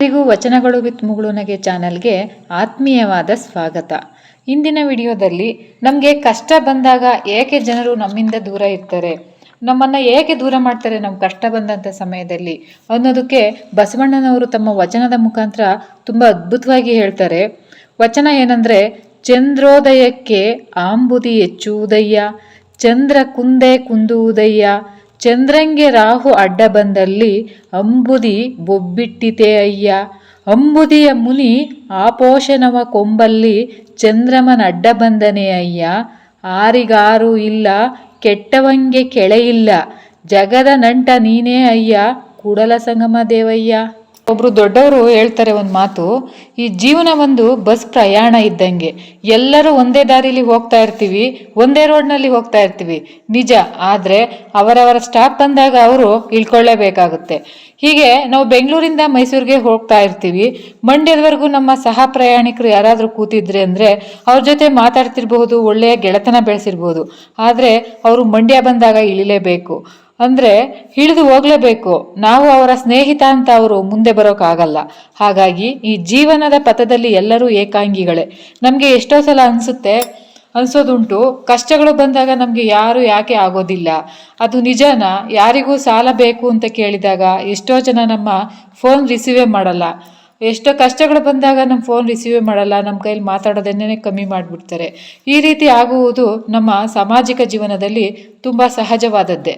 ಎಲ್ಲರಿಗೂ ವಚನಗಳು ವಿತ್ ಮುಗುಳುನಗೆ ಚಾನಲ್ಗೆ ಆತ್ಮೀಯವಾದ ಸ್ವಾಗತ. ಇಂದಿನ ವಿಡಿಯೋದಲ್ಲಿ ನಮಗೆ ಕಷ್ಟ ಬಂದಾಗ ಏಕೆ ಜನರು ನಮ್ಮಿಂದ ದೂರ ಇರ್ತಾರೆ? ನಮ್ಮನ್ನು ಏಕೆ ದೂರ ಮಾಡ್ತಾರೆ ನಮ್ಮ ಕಷ್ಟ ಬಂದಂಥ ಸಮಯದಲ್ಲಿ? ಅನ್ನೋದಕ್ಕೆ ಬಸವಣ್ಣನವರು ತಮ್ಮ ವಚನದ ಮುಖಾಂತರ ತುಂಬ ಅದ್ಭುತವಾಗಿ ಹೇಳ್ತಾರೆ. ವಚನ ಏನಂದರೆ, ಚಂದ್ರೋದಯಕ್ಕೆ ಆಂಬುದಿ ಹೆಚ್ಚುವುದಯ್ಯ, ಚಂದ್ರ ಕುಂದೆ ಕುಂದುವುದಯ್ಯ ಚಂದ್ರಂಗೆ ರಾಹು ಅಡ್ಡ ಬಂದಲ್ಲಿ ಅಂಬುದಿ ಬೊಬ್ಬಿಟ್ಟಿತೆ ಅಯ್ಯ. ಅಂಬುದಿಯ ಮುನಿ ಆಪೋಷಣವ ಕೊಂಬಲ್ಲಿ ಚಂದ್ರಮನ ಅಡ್ಡ ಬಂದನೆ ಅಯ್ಯ. ಆರಿಗಾರು ಇಲ್ಲ, ಕೆಟ್ಟವಂಗೆ ಕೆಳೆಯಿಲ್ಲ ಜಗದ ನಂಟ ನೀನೇ ಅಯ್ಯ, ಕೂಡಲ ಸಂಗಮ ದೇವಯ್ಯ. ಒಬ್ರು ದೊಡ್ಡವರು ಹೇಳ್ತಾರೆ ಒಂದು ಮಾತು, ಈ ಜೀವನ ಒಂದು ಬಸ್ ಪ್ರಯಾಣ ಇದ್ದಂಗೆ. ಎಲ್ಲರೂ ಒಂದೇ ದಾರಿಲಿ ಹೋಗ್ತಾ ಇರ್ತೀವಿ, ಒಂದೇ ರೋಡ್ನಲ್ಲಿ ಹೋಗ್ತಾ ಇರ್ತೀವಿ. ನಿಜ, ಆದರೆ ಅವರವರ ಸ್ಟಾಪ್ ಬಂದಾಗ ಅವರು ಇಳ್ಕೊಳ್ಳೇಬೇಕಾಗುತ್ತೆ. ಹೀಗೆ ನಾವು ಬೆಂಗಳೂರಿಂದ ಮೈಸೂರಿಗೆ ಹೋಗ್ತಾ ಇರ್ತೀವಿ. ಮಂಡ್ಯದವರೆಗೂ ನಮ್ಮ ಸಹ ಪ್ರಯಾಣಿಕರು ಯಾರಾದರೂ ಕೂತಿದ್ರೆ ಅಂದರೆ ಅವ್ರ ಜೊತೆ ಮಾತಾಡ್ತಿರ್ಬಹುದು, ಒಳ್ಳೆಯ ಗೆಳೆತನ ಬೆಳೆಸಿರ್ಬೋದು. ಆದರೆ ಅವರು ಮಂಡ್ಯ ಬಂದಾಗ ಇಳಿಲೇಬೇಕು. ಅಂದರೆ ಹಿಡಿದು ಹೋಗ್ಲೇಬೇಕು. ನಾವು ಅವರ ಸ್ನೇಹಿತ ಅಂತ ಅವರು ಮುಂದೆ ಬರೋಕ್ಕಾಗಲ್ಲ ಹಾಗಾಗಿ ಈ ಜೀವನದ ಪಥದಲ್ಲಿ ಎಲ್ಲರೂ ಏಕಾಂಗಿಗಳೇ. ನಮಗೆ ಎಷ್ಟೋ ಸಲ ಅನಿಸುತ್ತೆ, ಅನ್ಸೋದುಂಟು, ಕಷ್ಟಗಳು ಬಂದಾಗ ನಮಗೆ ಯಾರು ಯಾಕೆ ಆಗೋದಿಲ್ಲ. ಅದು ನಿಜಾನ? ಯಾರಿಗೂ ಸಾಲ ಬೇಕು ಅಂತ ಕೇಳಿದಾಗ ಎಷ್ಟೋ ಜನ ನಮ್ಮ ಫೋನ್ ರಿಸೀವೇ ಮಾಡಲ್ಲ. ಎಷ್ಟೋ ಕಷ್ಟಗಳು ಬಂದಾಗ ನಮ್ಮ ಫೋನ್ ರಿಸೀವೇ ಮಾಡಲ್ಲ ನಮ್ಮ ಕೈಯಲ್ಲಿ ಮಾತಾಡೋದನ್ನೇ ಕಮ್ಮಿ ಮಾಡಿಬಿಡ್ತಾರೆ. ಈ ರೀತಿ ಆಗುವುದು ನಮ್ಮ ಸಾಮಾಜಿಕ ಜೀವನದಲ್ಲಿ ತುಂಬ ಸಹಜವಾದದ್ದೇ.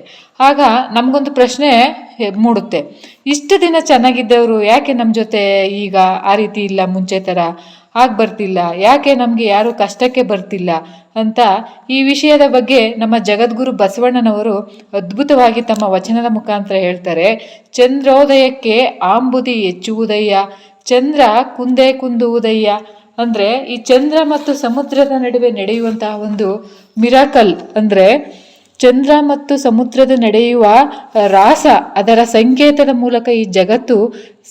ಆಗ ನಮಗೊಂದು ಪ್ರಶ್ನೆ ಮೂಡುತ್ತೆ. ಇಷ್ಟು ದಿನ ಚೆನ್ನಾಗಿದ್ದವರು ಯಾಕೆ ನಮ್ಮ ಜೊತೆ ಈಗ ಆ ರೀತಿ ಇಲ್ಲ, ಮುಂಚೆ ಥರ ಆಗಿ ಬರ್ತಿಲ್ಲ, ಯಾಕೆ ನಮಗೆ ಯಾರು ಕಷ್ಟಕ್ಕೆ ಬರ್ತಿಲ್ಲ ಅಂತ ಈ ವಿಷಯದ ಬಗ್ಗೆ ನಮ್ಮ ಜಗದ್ಗುರು ಬಸವಣ್ಣನವರು ಅದ್ಭುತವಾಗಿ ತಮ್ಮ ವಚನದ ಮುಖಾಂತರ ಹೇಳ್ತಾರೆ. ಚಂದ್ರೋದಯಕ್ಕೆ ಆಂಬುದಿ ಹೆಚ್ಚುವುದಯ್ಯ, ಚಂದ್ರ ಕುಂದೆ ಕುಂದುವುದಯ್ಯ ಅಂದರೆ ಈ ಚಂದ್ರ ಮತ್ತು ಸಮುದ್ರದ ನಡುವೆ ನಡೆಯುವಂತಹ ಒಂದು ಮಿರಾಕಲ್ ಅಂದರೆ ಚಂದ್ರ ಮತ್ತು ಸಮುದ್ರದ ನಡೆಯುವ ರಾಸ ಅದರ ಸಂಕೇತದ ಮೂಲಕ ಈ ಜಗತ್ತು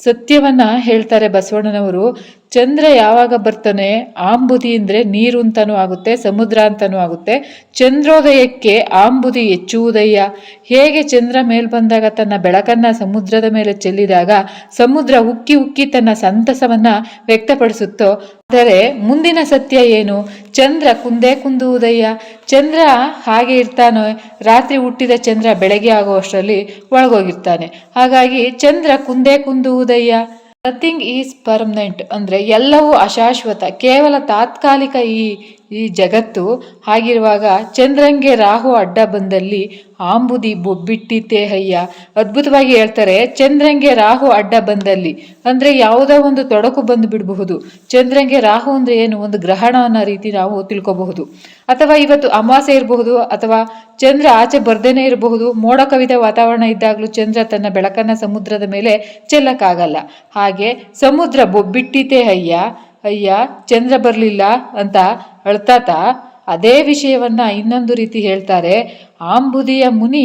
ಸತ್ಯವನ್ನ ಹೇಳ್ತಾರೆ ಬಸವಣ್ಣನವರು. ಚಂದ್ರ ಯಾವಾಗ ಬರ್ತಾನೆ? ಆಂಬುದಿ ಅಂದರೆ ನೀರು ಅಂತನೂ ಆಗುತ್ತೆ, ಸಮುದ್ರ ಅಂತನೂ ಆಗುತ್ತೆ. ಚಂದ್ರೋದಯಕ್ಕೆ ಆಂಬುದಿ ಹೆಚ್ಚುವುದಯ್ಯ ಹೇಗೆ ಚಂದ್ರ ಮೇಲ್ ಬಂದಾಗ ತನ್ನ ಬೆಳಕನ್ನ ಸಮುದ್ರದ ಮೇಲೆ ಚೆಲ್ಲಿದಾಗ ಸಮುದ್ರ ಉಕ್ಕಿ ಉಕ್ಕಿ ತನ್ನ ಸಂತಸವನ್ನ ವ್ಯಕ್ತಪಡಿಸುತ್ತೋ? ಆದರೆ ಮುಂದಿನ ಸತ್ಯ ಏನು? ಚಂದ್ರ ಕುಂದೇ ಕುಂದುವುದಯ್ಯ? ಚಂದ್ರ ಹಾಗೆ ಇರ್ತಾನೋ? ರಾತ್ರಿ ಹುಟ್ಟಿದ ಚಂದ್ರ ಬೆಳಗ್ಗೆ ಆಗುವಷ್ಟರಲ್ಲಿ ಒಳಗೋಗಿರ್ತಾನೆ. ಹಾಗಾಗಿ ಚಂದ್ರ ಕುಂದೇ ಕುಂದುವುದಯ್ಯ? ನಥಿಂಗ್ ಈಸ್ ಪರ್ಮನೆಂಟ್ ಅಂದರೆ ಎಲ್ಲವೂ ಅಶಾಶ್ವತ. ಕೇವಲ ತಾತ್ಕಾಲಿಕ ಈ ಈ ಜಗತ್ತು. ಹಾಗಿರುವಾಗ ಚಂದ್ರಂಗೆ ರಾಹು ಅಡ್ಡ ಬಂದಲ್ಲಿ ಆಂಬುದಿ ಬೊಬ್ಬಿಟ್ಟಿತೆ ಅಯ್ಯ. ಅದ್ಭುತವಾಗಿ ಹೇಳ್ತಾರೆ, ಚಂದ್ರಂಗೆ ರಾಹು ಅಡ್ಡ ಬಂದಲ್ಲಿ. ಅಂದರೆ ಯಾವುದೋ ಒಂದು ತೊಡಕು ಬಂದು ಬಿಡಬಹುದು. ಚಂದ್ರಂಗೆ ರಾಹು ಅಂದರೆ ಏನು? ಒಂದು ಗ್ರಹಣ ಅನ್ನೋ ರೀತಿ ನಾವು ತಿಳ್ಕೋಬಹುದು. ಅಥವಾ ಇವತ್ತು ಅಮಾಸೆ ಇರಬಹುದು, ಅಥವಾ ಚಂದ್ರ ಆಚೆ ಬರ್ದೇನೆ ಇರಬಹುದು. ಮೋಡ ಕವಿದ ವಾತಾವರಣ ಇದ್ದಾಗಲೂ ಚಂದ್ರ ತನ್ನ ಬೆಳಕನ್ನ ಸಮುದ್ರದ ಮೇಲೆ ಚೆಲ್ಲಕ್ಕಾಗಲ್ಲ. ಹಾಗೆ ಸಮುದ್ರ ಬೊಬ್ಬಿಟ್ಟಿತೇ ಅಯ್ಯ. ಅಯ್ಯ, ಚಂದ್ರ ಬರಲಿಲ್ಲ ಅಂತ ಅಳ್ತಾತ ಅದೇ ವಿಷಯವನ್ನ ಇನ್ನೊಂದು ರೀತಿ ಹೇಳ್ತಾರೆ, ಆಂಬುದಿಯ ಮುನಿ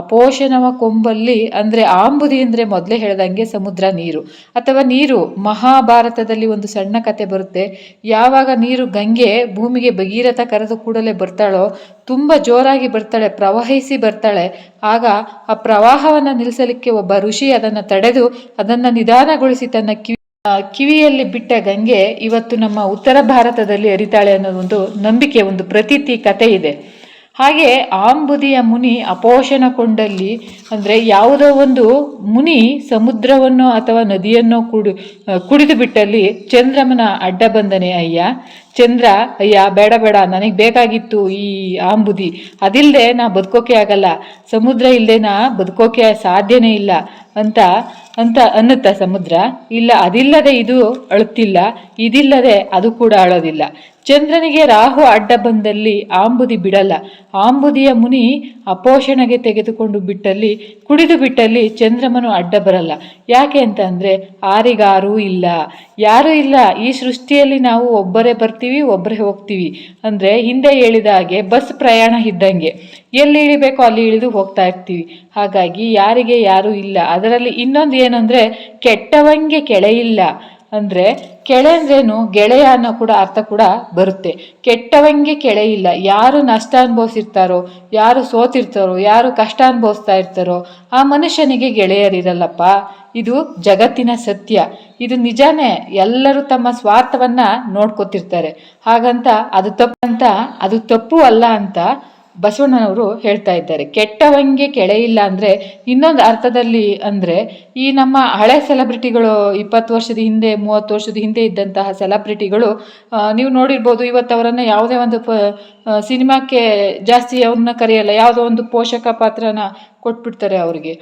ಅಪೋಷಣವ ಕೊಂಬಲ್ಲಿ, ಅಂದರೆ ಆಂಬುದಿ ಅಂದರೆ ಮೊದಲೇ ಹೇಳ್ದಂಗೆ ಸಮುದ್ರ ನೀರು. ಅಥವಾ ನೀರು ಮಹಾಭಾರತದಲ್ಲಿ ಒಂದು ಸಣ್ಣ ಕತೆ ಬರುತ್ತೆ, ಯಾವಾಗ ನೀರು ಗಂಗೆ ಭೂಮಿಗೆ ಭಗೀರಥ ಕರೆದು ಕೂಡಲೇ ಬರ್ತಾಳೋ, ತುಂಬ ಜೋರಾಗಿ ಬರ್ತಾಳೆ, ಪ್ರವಹಿಸಿ ಬರ್ತಾಳೆ, ಆಗ ಆ ಪ್ರವಾಹವನ್ನು ನಿಲ್ಲಿಸಲಿಕ್ಕೆ ಒಬ್ಬ ಋಷಿ ಅದನ್ನು ತಡೆದು ಅದನ್ನು ನಿಧಾನಗೊಳಿಸಿ ತನ್ನ ಕಿವಿ ಕಿವಿಯಲ್ಲಿ ಬಿಟ್ಟ ಗಂಗೆ ಇವತ್ತು ನಮ್ಮ ಉತ್ತರ ಭಾರತದಲ್ಲಿ ಅರಿತಾಳೆ ಅನ್ನೋ ಅನ್ನೋದೊಂದು ನಂಬಿಕೆ, ಒಂದು ಪ್ರತೀತಿ ಕತೆ ಇದೆ. ಹಾಗೆ ಆಂಬುದಿಯ ಮುನಿ ಅಪೋಷಣ ಕೊಂಡಲ್ಲಿ ಅಂದರೆ ಯಾವುದೋ ಒಂದು ಮುನಿ ಸಮುದ್ರವನ್ನು ಅಥವಾ ನದಿಯನ್ನು ಕುಡಿ, ಕುಡಿದು ಬಿಟ್ಟಲ್ಲಿ ಚಂದ್ರಮನ ಅಡ್ಡ ಬಂದನೆ ಅಯ್ಯ. ಚಂದ್ರ, ಅಯ್ಯ, ಬೇಡ ಬೇಡ, ನನಗೆ ಬೇಕಾಗಿತ್ತು ಈ ಆಂಬುದಿ. ಅದಿಲ್ಲದೆ ನಾ ಬದುಕೋಕೆ ಆಗಲ್ಲ. ಸಮುದ್ರ ಇಲ್ಲದೆ ನಾ ಬದುಕೋಕೆ ಸಾಧ್ಯನೇ ಇಲ್ಲ ಅಂತ ಅಂತ ಅನ್ನುತ್ತ ಸಮುದ್ರ. ಇಲ್ಲ, ಅದಿಲ್ಲದೆ ಇದು ಅಳುತ್ತಿಲ್ಲ. ಇದಿಲ್ಲದೆ ಅದು ಕೂಡ ಅಳೋದಿಲ್ಲ. ಚಂದ್ರನಿಗೆ ರಾಹು ಅಡ್ಡ ಬಂದಲ್ಲಿ ಆಂಬುದಿ ಬಿಡಲ್ಲ. ಆಂಬುದಿಯ ಮುನಿ ಅಪೋಷಣೆಗೆ ತೆಗೆದುಕೊಂಡು ಬಿಟ್ಟಲ್ಲಿ, ಕುಡಿದು ಬಿಟ್ಟಲ್ಲಿ ಚಂದ್ರಮನು ಅಡ್ಡ ಬರಲ್ಲ. ಯಾಕೆ ಅಂತ ಅಂದರೆ ಆರಿಗಾರೂ ಇಲ್ಲ. ಯಾರೂ ಇಲ್ಲ. ಈ ಸೃಷ್ಟಿಯಲ್ಲಿ ನಾವು ಒಬ್ಬರೇ ಬರ್ತೀವಿ ಒಬ್ಬರೇ ಹೋಗ್ತೀವಿ. ಅಂದರೆ ಹಿಂದೆ ಹೇಳಿದ ಹಾಗೆ ಬಸ್ ಪ್ರಯಾಣ ಇದ್ದಂಗೆ. ಎಲ್ಲಿ ಇಳಿಬೇಕೋ ಅಲ್ಲಿ ಇಳಿದು ಹೋಗ್ತಾ ಇರ್ತೀವಿ. ಹಾಗಾಗಿ ಯಾರಿಗೆ ಯಾರೂ ಇಲ್ಲ. ಅದರಲ್ಲಿ ಇನ್ನೊಂದು ಏನಂದರೆ ಕೆಟ್ಟವಂಗೆ ಕೆಳೆಯಿಲ್ಲ ಅಂದರೆ ಕೆಳೆ ಅಂದ್ರೇನು ಗೆಳೆಯ ಅನ್ನೋ ಕೂಡ ಅರ್ಥ ಕೂಡ ಬರುತ್ತೆ. ಕೆಟ್ಟವಂಗೆ ಕೆಳೆ ಇಲ್ಲ. ಯಾರು ನಷ್ಟ ಅನುಭವಿಸಿರ್ತಾರೋ, ಯಾರು ಸೋತಿರ್ತಾರೋ, ಯಾರು ಕಷ್ಟ ಅನುಭವಿಸ್ತಾ ಇರ್ತಾರೋ, ಆ ಮನುಷ್ಯನಿಗೆ ಗೆಳೆಯರಿರಲ್ಲಪ್ಪ ಇದು ಜಗತ್ತಿನ ಸತ್ಯ. ಇದು ನಿಜಾನೇ ಎಲ್ಲರೂ ತಮ್ಮ ಸ್ವಾರ್ಥವನ್ನ ನೋಡ್ಕೊತಿರ್ತಾರೆ. ಹಾಗಂತ ಅದು ತಪ್ಪಂತ ಅದು ತಪ್ಪು ಅಲ್ಲ ಅಂತ ಬಸವಣ್ಣನವರು ಹೇಳ್ತಾ ಇದ್ದಾರೆ, ಕೆಟ್ಟವಂಗೆ ಇಲ್ಲ ಅಂದರೆ ಇನ್ನೊಂದು ಅರ್ಥದಲ್ಲಿ ಅಂದರೆ ಈ ನಮ್ಮ ಹಳೆ ಸೆಲೆಬ್ರಿಟಿಗಳು ಇಪ್ಪತ್ತು ವರ್ಷದ ಹಿಂದೆ, ಮೂವತ್ತು ವರ್ಷದ ಹಿಂದೆ ಇದ್ದಂತಹ ಸೆಲೆಬ್ರಿಟಿಗಳು ನೀವು ನೋಡಿರ್ಬೋದು ಇವತ್ತು ಅವರನ್ನು ಯಾವುದೇ ಒಂದು ಪ ಸಿನಿಮಾಕ್ಕೆ ಜಾಸ್ತಿ ಅವ್ರನ್ನ ಕರೆಯಲ್ಲ, ಯಾವುದೋ ಒಂದು ಪೋಷಕ ಪಾತ್ರನ ಕೊಟ್ಬಿಡ್ತಾರೆ ಅವರಿಗೆ.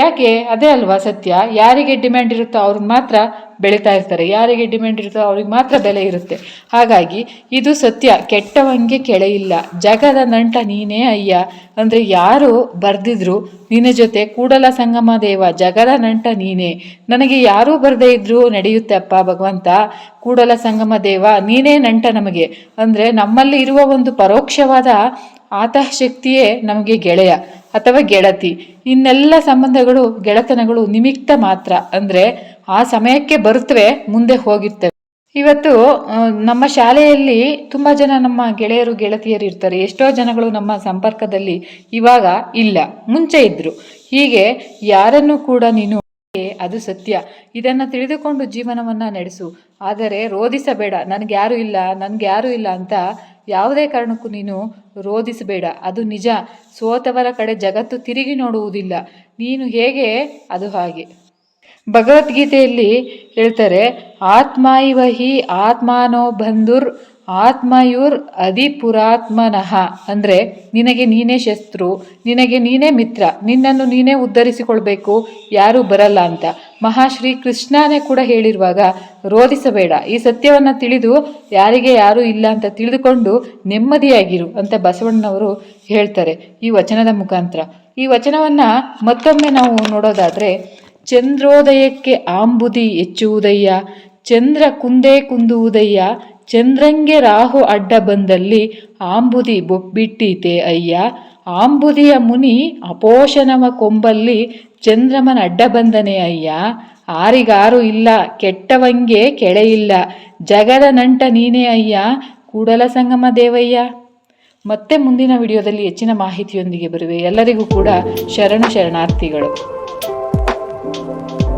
ಯಾಕೆ? ಅದೇ ಅಲ್ವಾ ಸತ್ಯ. ಯಾರಿಗೆ ಡಿಮ್ಯಾಂಡ್ ಇರುತ್ತೋ ಅವ್ರನ್ನ ಮಾತ್ರ ಬೆಳೀತಾ ಇರ್ತಾರೆ. ಯಾರಿಗೆ ಡಿಮ್ಯಾಂಡ್ ಇರುತ್ತೋ ಅವ್ರಿಗೆ ಮಾತ್ರ ಬೆಲೆ ಇರುತ್ತೆ. ಹಾಗಾಗಿ ಇದು ಸತ್ಯ. ಕೆಟ್ಟವಂಗೆ ಕೆಳೆಯಿಲ್ಲ ಜಗದ ನಂಟ ನೀನೇ ಅಯ್ಯ. ಅಂದರೆ ಯಾರು ಬರೆದಿದ್ರು ನಿನ್ನ ಜೊತೆ ಕೂಡಲ ಸಂಗಮ ದೇವ, ಜಗದ ನಂಟ ನೀನೇ. ನನಗೆ ಯಾರೂ ಬರದೇ ಇದ್ರೂ ನಡೆಯುತ್ತೆ ಅಪ್ಪ ಭಗವಂತ. ಕೂಡಲ ಸಂಗಮ ದೇವ, ನೀನೇ ನಂಟ ನಮಗೆ. ಅಂದರೆ ನಮ್ಮಲ್ಲಿ ಇರುವ ಒಂದು ಪರೋಕ್ಷವಾದ ಆತಃ ಶಕ್ತಿಯೇ ನಮಗೆ ಗೆಳೆಯ ಅಥವಾ ಗೆಳತಿ. ಇನ್ನೆಲ್ಲ ಸಂಬಂಧಗಳು, ಗೆಳೆತನಗಳು ನಿಮಿತ್ತ ಮಾತ್ರ. ಅಂದರೆ ಆ ಸಮಯಕ್ಕೆ ಬರುತ್ತವೆ, ಮುಂದೆ ಹೋಗಿರ್ತವೆ. ಇವತ್ತು ನಮ್ಮ ಶಾಲೆಯಲ್ಲಿ ತುಂಬ ಜನ ನಮ್ಮ ಗೆಳೆಯರು, ಗೆಳತಿಯರು ಇರ್ತಾರೆ. ಎಷ್ಟೋ ಜನಗಳು ನಮ್ಮ ಸಂಪರ್ಕದಲ್ಲಿ ಇವಾಗ ಇಲ್ಲ, ಮುಂಚೆ ಇದ್ರು. ಹೀಗೆ ಯಾರನ್ನು ಕೂಡ ನೀನು ಅದು ಸತ್ಯ. ಇದನ್ನು ತಿಳಿದುಕೊಂಡು ಜೀವನವನ್ನು ನಡೆಸು. ಆದರೆ ರೋಧಿಸಬೇಡ. ನನಗೆ ಯಾರು ಇಲ್ಲ, ನನಗೆ ಯಾರು ಇಲ್ಲ ಅಂತ ಯಾವುದೇ ಕಾರಣಕ್ಕೂ ನೀನು ರೋಧಿಸಬೇಡ. ಅದು ನಿಜ. ಸೋತವರ ಕಡೆ ಜಗತ್ತು ತಿರುಗಿ ನೋಡುವುದಿಲ್ಲ. ನೀನು ಹೇಗೆ, ಅದು ಹಾಗೆ. ಭಗವದ್ಗೀತೆಯಲ್ಲಿ ಹೇಳ್ತಾರೆ ಆತ್ಮ ಇವ ಹಿ ಆತ್ಮಾನೋ ಬಂಧುರ್ ಆತ್ಮಯುರ್ ಅಧಿಪುರಾತ್ಮನಃ. ಅಂದರೆ, ನಿನಗೆ ನೀನೇ ಶಸ್ತ್ರು ನಿನಗೆ ನೀನೇ ಮಿತ್ರ, ನಿನ್ನನ್ನು ನೀನೇ ಉದ್ಧರಿಸಿಕೊಳ್ಬೇಕು, ಯಾರೂ ಬರಲ್ಲ ಅಂತ. ಮಹಾಶ್ರೀ ಕೃಷ್ಣನೇ ಕೂಡ ಹೇಳಿರುವಾಗ, ರೋಧಿಸಬೇಡ, ಈ ಸತ್ಯವನ್ನು ತಿಳಿದು ಯಾರಿಗೆ ಯಾರೂ ಇಲ್ಲ ಅಂತ ತಿಳಿದುಕೊಂಡು ನೆಮ್ಮದಿಯಾಗಿರು ಅಂತ ಬಸವಣ್ಣನವರು ಹೇಳ್ತಾರೆ ಈ ವಚನದ ಮುಖಾಂತರ. ಈ ವಚನವನ್ನು ಮತ್ತೊಮ್ಮೆ ನಾವು ನೋಡೋದಾದರೆ ಚಂದ್ರೋದಯಕ್ಕೆ ಆಂಬುದಿ ಹೆಚ್ಚುವುದಯ್ಯ, ಚಂದ್ರ ಕುಂದೇ ಕುಂದುವುದಯ್ಯ, ಚಂದ್ರಂಗೆ ರಾಹು ಅಡ್ಡ ಬಂದಲ್ಲಿ ಆಂಬುದಿ ಬೊಬ್ಬಿಟ್ಟೀತೆ ಅಯ್ಯ. ಆಂಬುದಿಯ ಮುನಿ ಅಪೋಷಣವ ಕೊಂಬಲ್ಲಿ ಚಂದ್ರಮನ ಅಡ್ಡ ಬಂದನೆ ಅಯ್ಯ. ಆರಿಗಾರು ಇಲ್ಲ, ಕೆಟ್ಟವಂಗೆ ಕೆಳೆಯಿಲ್ಲ ಜಗದ ನಂಟ ನೀನೇ ಅಯ್ಯ, ಕೂಡಲ ಸಂಗಮ ದೇವಯ್ಯ. ಮತ್ತೆ ಮುಂದಿನ ವಿಡಿಯೋದಲ್ಲಿ ಹೆಚ್ಚಿನ ಮಾಹಿತಿಯೊಂದಿಗೆ ಬರುವೆ. ಎಲ್ಲರಿಗೂ ಕೂಡ ಶರಣು ಶರಣಾರ್ಥಿಗಳು. Música